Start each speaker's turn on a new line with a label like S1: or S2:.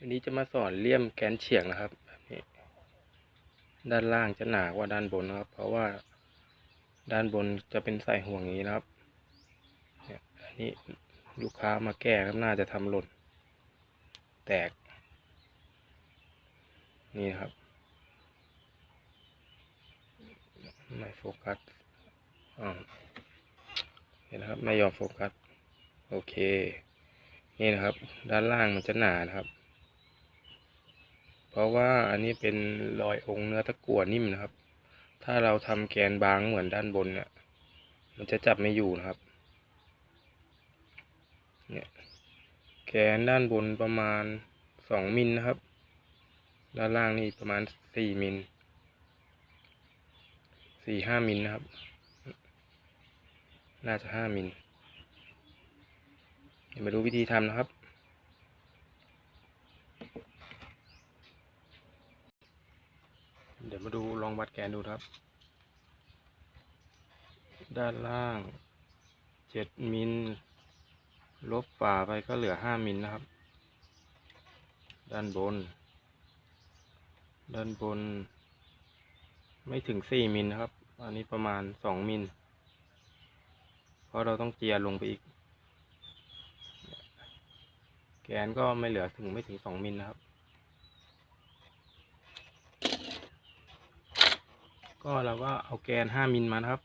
S1: วันนี้จะมาสอนเลี่ยมแกนเฉียงนะครับแบบนี้ด้านล่างจะหนากว่าด้านบนนะครับ เพราะว่าด้านบนจะเป็นใส่ห่วงอย่างนี้นะครับเนี่ยอันนี้ลูกค้ามาแก้ครับน่าจะทำหล่น แตก นี่นะครับ ไม่โฟกัสอ่าเห็นนะครับ ไม่ยอมโฟกัส โอเค นี่นะครับ ด้านล่างมันจะหนานะครับ ราะว่าอันนี้เป็นรอยองค์เนื้อตะกั่วนิ่มนะครับ ถ้าเราทำแกนบางเหมือนด้านบนเนี่ยมันจะจับไม่อยู่นะครับ เนี่ยแกนด้านบนประมาณสองมิลนะครับ ด้านล่างนี่ประมาณสี่มิลสี่ห้ามิลนะครับ น่าจะห้ามิลเดี๋ยวมาดูวิธีทำนะครับ เดี๋ยวมาดูลองวัดแกนดูครับ ด้านล่างเจ็ดมิลลบฝ่าไปก็เหลือห้ามิลนะครับ ด้านบน ด้านบน ไม่ถึงสี่มิลนะครับ อันนี้ประมาณสองมิลเพราะเราต้องเจียรลงไปอีก แกนก็ไม่เหลือถึงไม่ถึงสองมิลนะครับ ก็เราก็เอาแกนห้ามิลมานะครับ